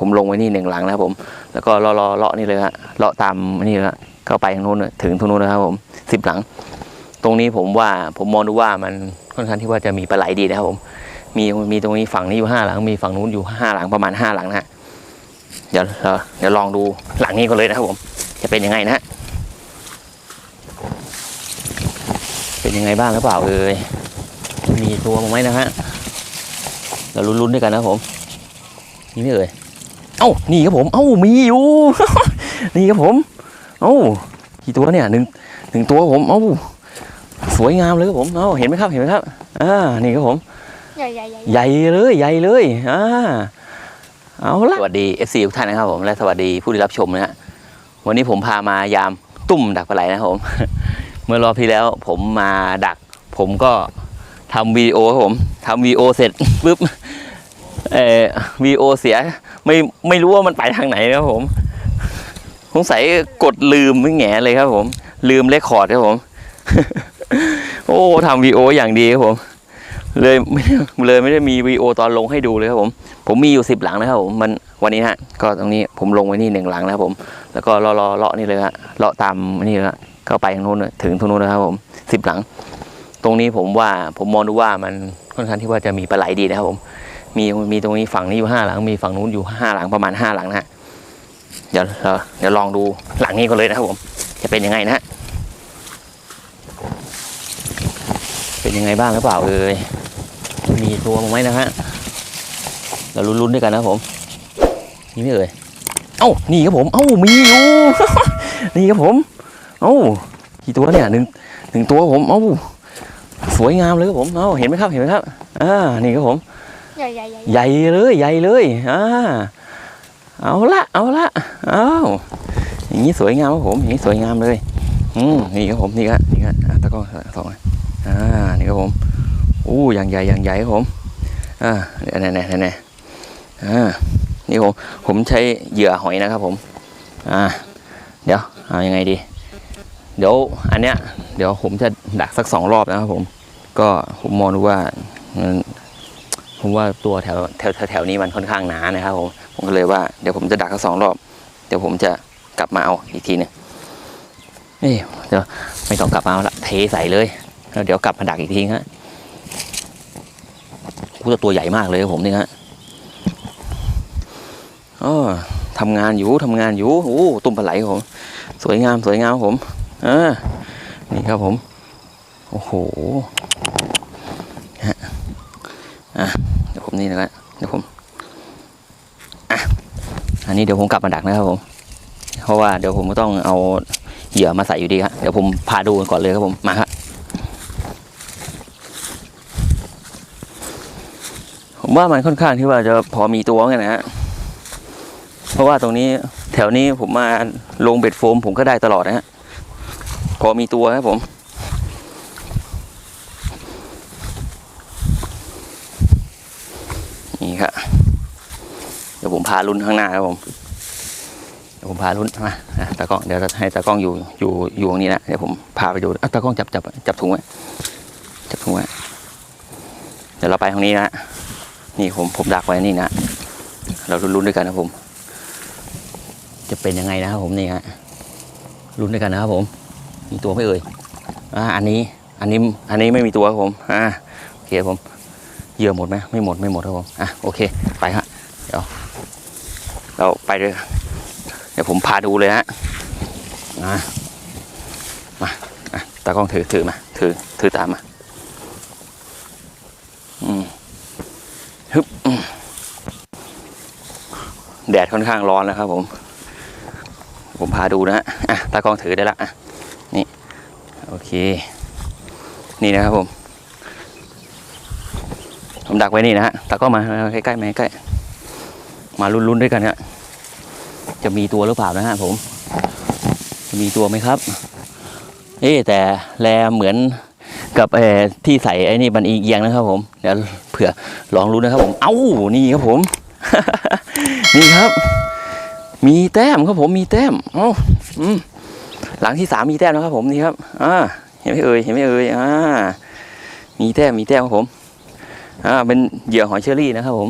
ผมลงไว้นี่หนึ่งหลังนะครับผม แล้วก็เลาะเลาะนี่เลยฮะเลาะตามนี่เลยฮะเข้าไปทางนู้นถึงตรงนู้นนะครับผมสิบหลัง ตรงนี้ผมว่าผมมองดูว่ามันค่อนข้างที่ว่าจะมีปลาไหลดีนะครับผม มีมีตรงนี้ฝั่งนี้อยู่ห้าหลัง มีฝั่งนู้นอยู่ห้าหลังประมาณห้าหลังนะฮะเดี๋ยวเราเดี๋ยวลองดูหลังนี้ก่อนเลยนะครับผม จะเป็นยังไงนะฮะเป็นยังไงบ้างหรือเปล่าเอ่ยมีตัวมั้งไหมนะฮะเราลุ้นๆด้วยกันนะผมนี่ไม่เอ่ย เอ้านี่ครับผม เอ้ามีอยู่ นี่ครับผม เอ้ากี่ตัวเนี่ยหนึ่งหนึ่งตัวครับผมเอ้าสวยงามเลยครับผมเอ้าเห็นไหมครับเห็นไหมครับอ่านี่ครับผม ใหญ่ใหญ่ใหญ่ใหญ่เลยใหญ่เลยอ่าเอาละสวัสดี FC ทุกท่านนะครับผมและสวัสดีผู้ที่รับชมนะฮะวันนี้ผมพามายามตุ่มดักปลาไหลนะครับผม เมื่อรอบที่แล้วผมมาดัก ผมก็ทำวีดีโอครับผมทำวีดีโอเสร็จปุ๊บ เออวีโอเสียไม่ไม่รู้ว่ามันไปทางไหนนะครับผมสงสัยกดลืมไม่แง่เลยครับผม ลืมเลคคอร์ดครับผม โอ้ทำวีโออย่างดีครับผม เลยไม่เลยไม่ได้มีวีโอตอนลงให้ดูเลยครับผม ผมมีอยู่สิบหลังนะครับผมมันวันนี้ฮะ ก็ตรงนี้ผมลงไว้นี่หนึ่งหลังนะครับผม แล้วก็เลาะเลาะนี่เลยฮะเลาะตามนี่เลยฮะเข้าไปทางโน้นถึงตรงนู้นนะครับผมสิบหลัง ตรงนี้ผมว่าผมมองดูว่ามันค่อนข้างที่ว่าจะมีปลาไหลดีนะครับผม มีมีตรงนี้ฝั่งนี้อยู่ห้าหลัง มีฝั่งนู้นอยู่ห้าหลังประมาณห้าหลังนะฮะเดี๋ยวเราเดี๋ยวลองดูหลังนี้ก่อนเลยนะครับผม จะเป็นยังไงนะฮะเป็นยังไงบ้างหรือเปล่าเอ่ยมีตัวมั้งไหมนะฮะเราลุ้นๆด้วยกันนะผมนี่ไม่เอ่ยเอ้านี่ครับผม เอ้ามีอยู่นี่ครับผม เอ้ากี่ตัวเนี่ยหนึ่งหนึ่งตัวผม เอ้าสวยงามเลยครับผม เอ้าเห็นไหมครับเห็นไหมครับอ่านี่ครับผม ใหญ่ใหญ่ใหญ่เลยใหญ่เลยอ่าเอาละเอาละเอาอย่างนี้สวยงามครับผมอย่างนี้สวยงามเลยอืมนี่ครับผมนี่ครับนี่ครับตะกร้อสองอ่านี่ครับผมอู้อย่างใหญ่อย่างใหญ่ครับผมอ่าเนี่ยเนี่ยเนี่ยเนี่ยอ่านี่ผมผมใช้เหยื่อหอยนะครับผมอ่าเดี๋ยวเอายังไงดี เดี๋ยวอันเนี้ยเดี๋ยวผมจะดักสักสองรอบนะครับผม ก็ผมมองดูว่ามัน ผมว่าตัวแถวแถวแถวแถวนี้มันค่อนข้างหนานะครับผมผมก็เลยว่าเดี๋ยวผมจะดักทั้งสองรอบ เดี๋ยวผมจะกลับมาเอาอีกทีหนึงนี่เดี๋ยวไม่ต้องกลับมาละเทใส่เลยแล้วเดี๋ยวกลับมาดักอีกทีฮะกูจะตัวใหญ่มากเลยผมนี่ฮะอ๋อทำงานอยู่ทำงานอยู่โอ้ตุ่มปลาไหลผม สวยงามสวยงามผมอ่านี่ครับผม โอ้โห เดี๋ยวผมนี่นะครับเดี๋ยวผมอะอันนี้เดี๋ยวผมกลับมาดักนะครับผม เพราะว่าเดี๋ยวผมก็ต้องเอาเหยื่อมาใส่อยู่ดีครับเดี๋ยวผมพาดูกันก่อนเลยครับผมมาครับผมว่ามันค่อนข้างที่ว่าจะพอมีตัวกันนะฮะเพราะว่าตรงนี้แถวนี้ผมมาลงเบ็ดโฟมผมก็ได้ตลอดนะฮะพอมีตัวครับผม นี่ครับเดี๋ยวผม พาลุ้นข้างหน้าครับผมเดี๋ยวผมพาลุ้นมาอะตากล้องเดี๋ยวให้ตากล้องอยู่อยู่อยู่ตรงนี้นะเดี๋ยวผมพาไปดูอะตากล้องจับจับจับถุงไว้จับถุงไว้เดี๋ยวเราไปทางนี้นะนี่ผมผมดักไว้นี่นะเราลุ้นๆด้วยกันนะผม จะเป็นยังไงนะครับผมนี่ฮะลุ้นด้วยกันนะครับผม มีตัวไม่เอ่ยอ่าอันนี้อันนี้อันนี้ไม่มีตัวครับผมอ่าโอเคผมเหยื่อหมดไหมไม่หมดไม่หมดครับผมอะโอเคไปฮะเดี๋ยว เราไปเลยเดี๋ยวผมพาดูเลยฮะมามาตากล้องถือถือมาถือถือตามมาอืมฮึบแดดค่อนข้างร้อนนะครับ ผม ผมพาดูนะฮะอะตากล้องถือได้ละอะนี่ โอเค นี่นะครับผม ผมดักไว้นี่นะฮะต่ก็มาใกล้ๆมาใกล้มาลุ้นๆด้วยกันฮะ จะมีตัวหรือเปล่านะฮะผม จะมีตัวไหมครับ เอ๊แต่แลเหมือนกับเอที่ใส่ไอ้นี่บันอีเอียงนะครับ ผมเดี๋ยวเผื่อลองรู้นนะครับผม เอ้านี่ครับผม นี่ครับ มีแต้มครับผมมีแต้มเอ้าอืมหลังที่สามมีแต้มนะครับผมนี่ครับอ่าเห็นไหมเอ่ยเห็นไหมเอ่ยอ่ามีแต้มมีแต้มครับผมอ่าเป็นเหยื่อหอยเชอรี่นะครับผม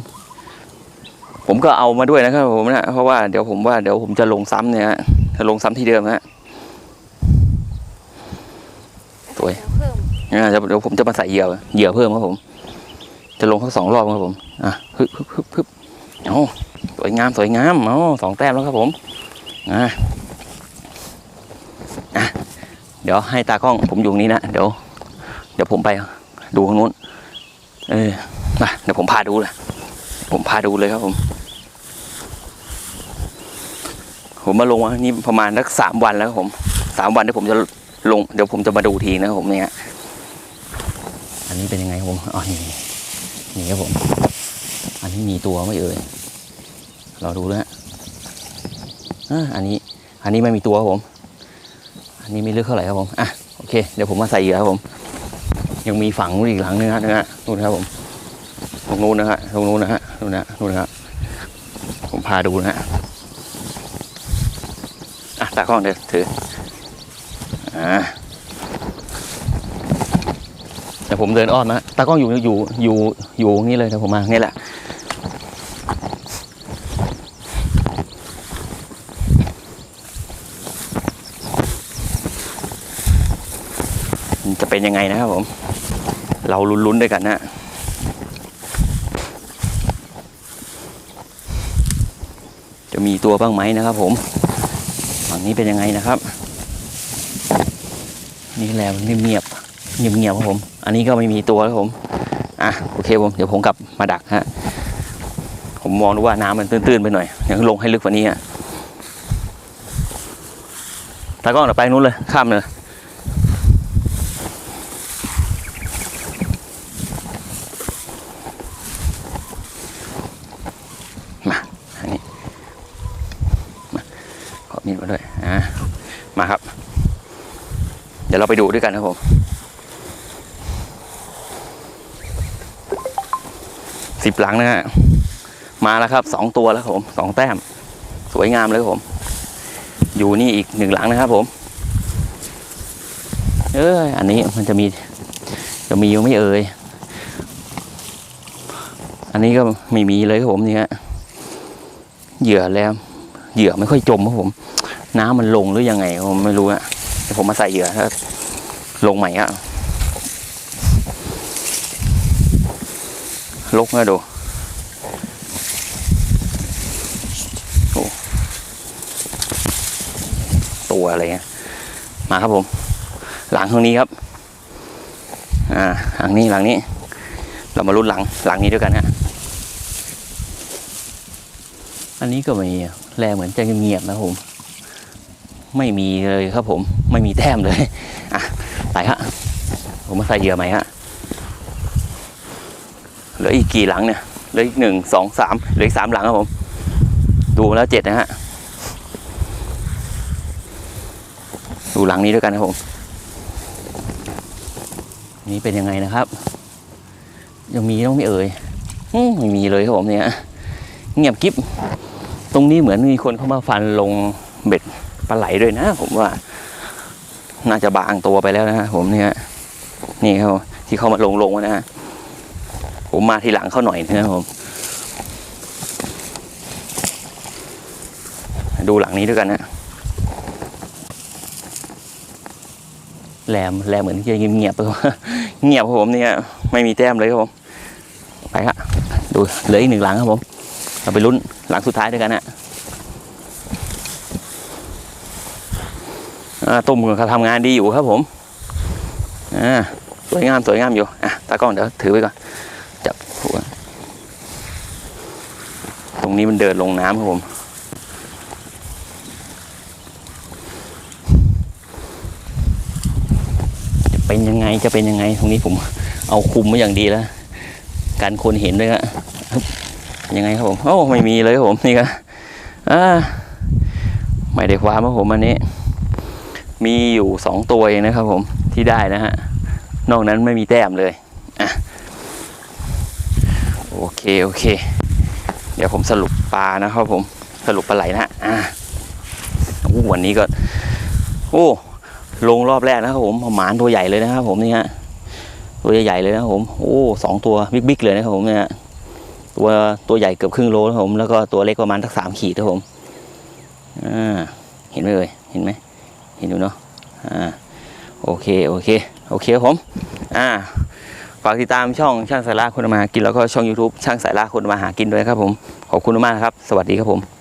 ผมก็เอามาด้วยนะครับผมนะเพราะว่าเดี๋ยวผมว่าเดี๋ยวผมจะลงซ้ำเนี่ยฮะจะลงซ้ำที่เดิมฮะสวยเดี๋ยวเพิ่มอ่าเดี๋ยวผมจะมาใส่เหยื่อเหยื่อเพิ่มครับผม จะลงสักสองรอบครับผมอะฮึบฮึบฮึบฮึบเอาสวยงามสวยงามเอาสองแต้มแล้วครับผมอะอะเดี๋ยวให้ตากล้องผมอยู่นี้นะเดี๋ยว เดี๋ยวผมไปดูข้างนู้นเออมาเดี๋ยวผมพาดูเลย ผมพาดูเลยครับผม ผมมาลงวันนี้ประมาณสักสามวันแล้วครับผมสามวันเดี๋ยวผมจะลงเดี๋ยวผมจะมาดูทีนะครับผมเนี่ยอันนี้เป็นยังไงครับผมอ๋อนี่นี่ครับผม อันนี้มีตัวไม่เอ่ยเราดูนะฮะอันนี้ อันนี้ไม่มีตัวครับผม อันนี้ไม่เลือกเท่าไหร่ครับผมอะโอเคเดี๋ยวผมมาใส่เหยื่อครับผม ยังมีฝังอีกหลังนึงนะนะฮะนู่นครับผมตรงนู้นนะฮะตรงนู้นนะฮะ นู่นนะนู่นนะผมพาดูนะฮะอะตากล้องเดี๋ยวถืออ่าเดี๋ยวผมเดินอ้อมนะตากล้องอยู่อยู่อยู่อยู่นี่เลยเดี๋ยวผมมานี่แหละจะเป็นยังไงนะครับผม เราลุ้นๆด้วยกันนะ จะมีตัวบ้างไหมนะครับ ผมฝั่งนี้เป็นยังไงนะครับ นี่แหละมันเงียบๆเงียบครับผม อันนี้ก็ไม่มีตัวแล้วผมอะโอเคผมเดี๋ยวผมกลับมาดักฮะผมมองดูว่าน้ำมันตื้นๆไปหน่อยอย่างลงให้ลึกกว่านี้อะตากล้องเดี๋ยวไปนู้นเลยข้ามเลย มาอันนี้ มาขอมีดมาด้วย อ่า มาครับ เดี๋ยวเราไปดูด้วยกันครับผมสิบหลังนะฮะมาแล้วครับสองตัวแล้วครับผมสองแต้ม สวยงามเลยครับผม อยู่นี่อีกหนึ่งหลังนะครับ ผม เอออันนี้มันจะมีจะมีอยู่ไม่เอ่ยอันนี้ก็ไม่มีเลยครับผมนี่ฮะเหยื่อแล้ว เหยื่อไม่ค่อยจมครับผม น้ำมันลงหรือยังไงผมไม่รู้อะผมมาใส่เหยื่อถ้าลงใหม่อะลกมาดูโอ้ตัวอะไรเงี้ยมาครับผม หลังข้างนี้ครับ อ่าหลังนี้หลังนี้ เรามาลุ้นหลังหลังนี้ด้วยกันฮะอันนี้ก็ไม่แลเหมือนจะเงียบนะผม ไม่มีเลยครับผมไม่มีแต้มเลยอะไปฮะผมมาใส่เหยื่อใหม่ฮะเหลืออีกกี่หลังเนี่ยเหลืออีกหนึ่งสองสามเหลืออีกสามหลังครับผม ดูแล้วเจ็ดนะฮะดูหลังนี้ด้วยกันครับผมนี่เป็นยังไงนะครับ ยังมีต้องไม่เอ่ยไม่มีเลยครับผมเนี่ยเงียบกิ๊บตรงนี้เหมือนมีคนเข้ามาฟันลงเบ็ด ปลาไหลด้วยนะ ผมว่า น่าจะบางตัวไปแล้วนะฮะผมเนี่ยนี่ครับผมที่เขามาลงลงนะฮะผมมาทีหลังเขาหน่อยนะครับผม ดูหลังนี้ด้วยกันนะแหลมแหลมเหมือนจะเงียบๆไปว่าเงียบครับผมเนี่ยไม่มีแต้มเลยครับผมไปครับดูเหลืออีกหนึ่งหลังครับผม เราไปลุ้นหลังสุดท้ายด้วยกันนะอ่า ตุ่มเขาทำงานดีอยู่ครับผมอ่าสวยงามสวยงามอยู่อะตากล้องเดี๋ยวถือไว้ก่อนจับหัวตรงนี้มันเดินลงน้ำครับผมจะเป็นยังไงจะเป็นยังไง ตรงนี้ผมเอาคุมไว้อย่างดีแล้วการคนเห็นด้วยฮะยังไงครับผมโอ้ไม่มีเลยครับผมนี่ก็อ่าไม่ได้ความครับผมอันนี้ มีอยู่สองตัวเองนะครับผมที่ได้นะฮะ นอกนั้นไม่มีแต้มเลยอะโอเค โอเค เดี๋ยวผมสรุปปลานะครับผมสรุปปลาไหลนะอ่าวันนี้ก็ โอ้ลงรอบแรกนะครับผมหมานตัวใหญ่เลยนะครับผมนี่ฮะตัวใหญ่เลยนะครับผมโอ้สองตัวบิ๊กๆเลยนะครับผมเนี่ยตัวตัวใหญ่เกือบครึ่งโลนะครับผมแล้วก็ตัวเล็กประมาณสักสามขีดครับผมอ่าเห็นไหมเอ่ยเห็นไหม เห็นอยู่เนาะอ่าโอเคโอเคโอเคครับผมอ่าฝากติดตามช่องช่างสายล่าคนมาหากินแล้วก็ช่อง YouTube ช่างสายล่าคนมาหากินด้วยครับผมขอบคุณมากครับ สวัสดีครับผม